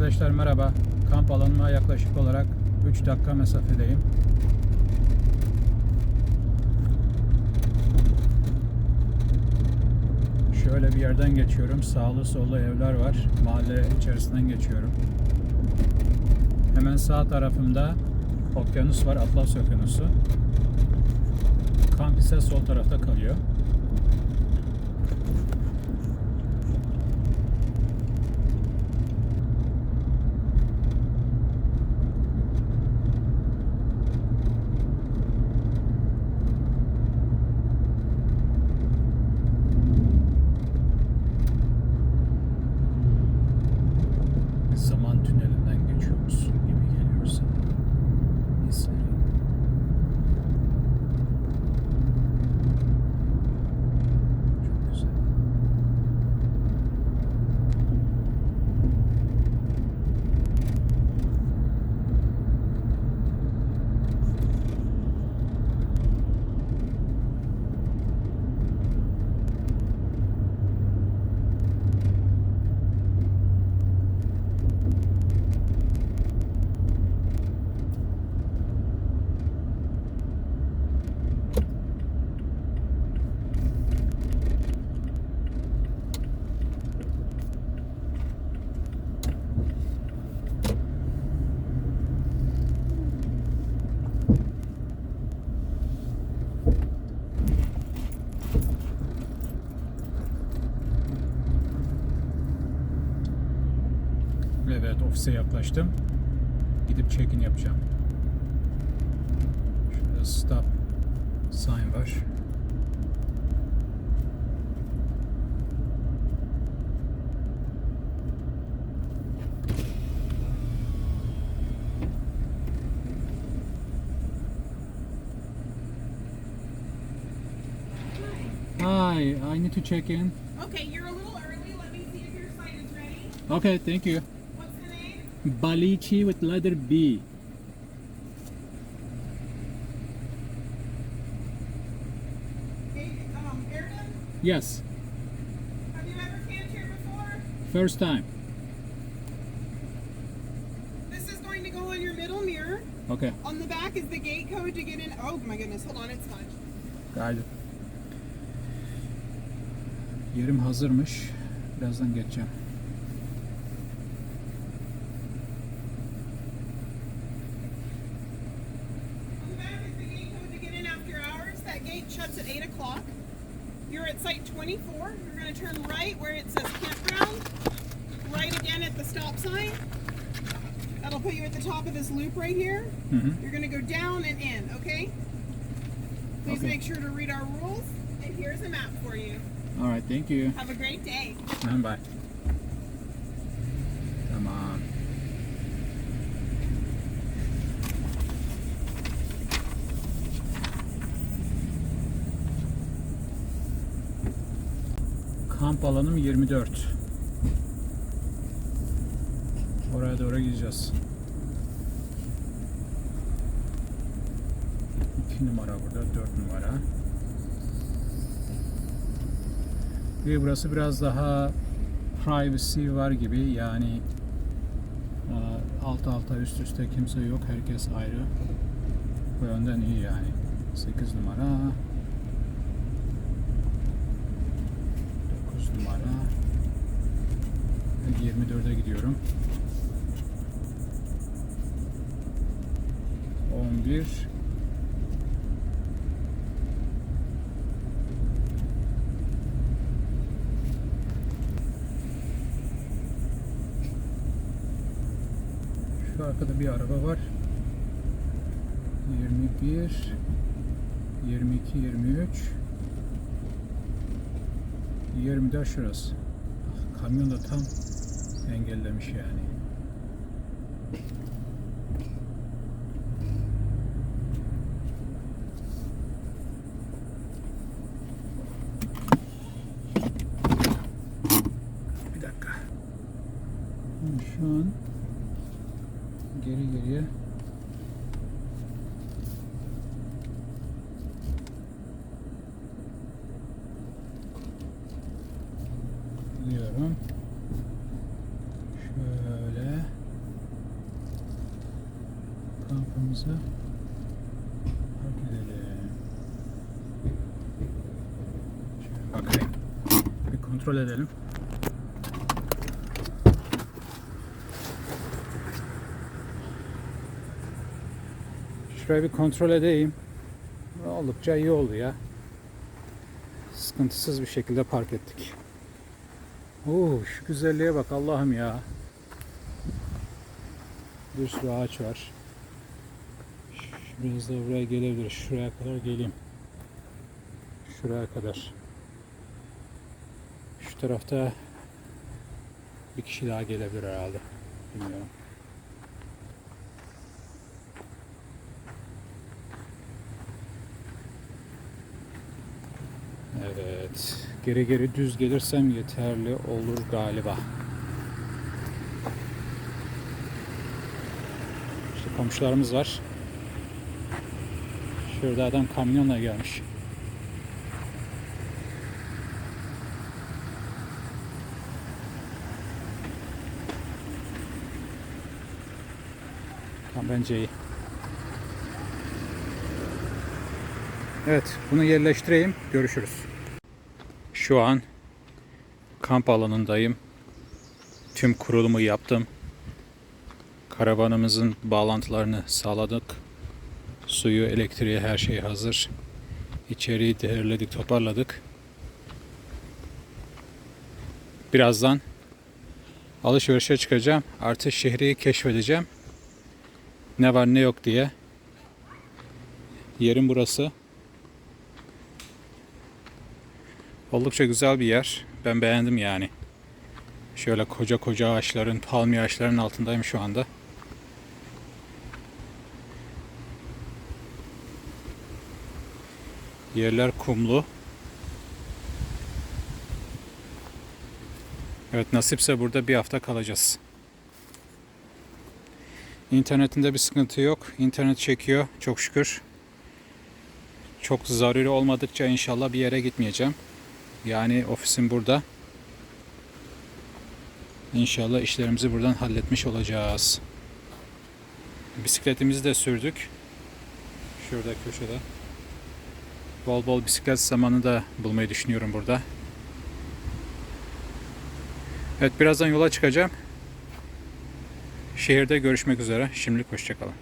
Arkadaşlar merhaba. Kamp alanıma yaklaşık olarak 3 dakika mesafedeyim. Şöyle bir yerden geçiyorum. Sağlı sollu evler var. Mahalle içerisinden geçiyorum. Hemen sağ tarafımda okyanus var. Atlas Okyanusu. Kamp ise sol tarafta kalıyor. Zaman tünelinden geçiyormuşsun gibi geliyor sana. Hisleri. Çok güzel. Evet ofise yaklaştım. Gidip check-in yapacağım. Şurada stop sign var. Hi, I need to check in. Okay, you're a little early. Let me see if your site is ready. Okay, thank you. Balichi with letter B. Hey, um, Yes, have you ever camped here before? first time. This is going to go on your middle mirror. Okay. On the back is the gate code to get in. Oh my goodness, hold on, it's fine. Geldim. Yerim hazırmış. Birazdan geçeceğim. That gate shuts at 8 o'clock. You're at site 24. You're going to turn right where it says campground. Right again at the stop sign. That'll put you at the top of this loop right here. Hı hı. You're going to go down and in, okay? Please Okay. make sure to read our rules. And here's a map for you. Alright, thank you. Have a great day. Mm-hmm, bye. Kamp alanım 24. Oraya doğru gideceğiz. 2 numara burada, 4 numara. Ve burası biraz daha privacy var gibi yani e, alt alta üst üste kimse yok herkes ayrı bu yönden iyi yani 8 numara numara. 24'e gidiyorum. 11 Şu arkada bir araba var. 21 22 23 24 şurası. Ah, Kamyon da tam engellemiş yani. Bir dakika. Şu an geri geriye gidiyorum. Şöyle Şöyle bakayım. Bir kontrol edelim. Şurayı bir kontrol edeyim. Oldukça iyi oldu ya. Sıkıntısız bir şekilde park ettik. Oo, şu güzelliğe bak Allah'ım ya. Bir sürü ağaç var. Biraz da buraya gelebilir. Şuraya kadar geleyim. Şuraya kadar. Şu tarafta bir kişi daha gelebilir herhalde. Bilmiyorum. Evet. Geri geri düz gelirsem yeterli olur galiba. İşte komşularımız var. Şurada adam kamyonla gelmiş. Tamam bence iyi. Evet, bunu yerleştireyim. Görüşürüz. Şu an kamp alanındayım. Tüm kurulumu yaptım. Karavanımızın bağlantılarını sağladık. Suyu, elektriği her şey hazır. İçeriği değerledik, toparladık. Birazdan alışverişe çıkacağım. Artık şehri keşfedeceğim. Ne var ne yok diye. Yerim burası. Oldukça güzel bir yer. Ben beğendim yani. Şöyle koca koca ağaçların, palmiye ağaçların altındayım şu anda. Yerler kumlu. Evet nasipse burada bir hafta kalacağız. İnternetinde bir sıkıntı yok. İnternet çekiyor çok şükür. Çok zaruri olmadıkça inşallah bir yere gitmeyeceğim. Yani ofisim burada. İnşallah işlerimizi buradan halletmiş olacağız. Bisikletimizi de sürdük. Şurada köşede. Bol bol bisiklet zamanı da bulmayı düşünüyorum burada. Evet birazdan yola çıkacağım. Şehirde görüşmek üzere. Şimdilik hoşçakalın.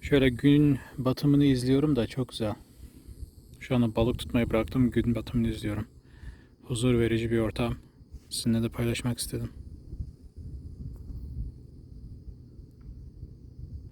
Şöyle gün batımını izliyorum da çok güzel. Şu anda balık tutmayı bıraktım. Gün batımını izliyorum. Huzur verici bir ortam. Sizinle de paylaşmak istedim.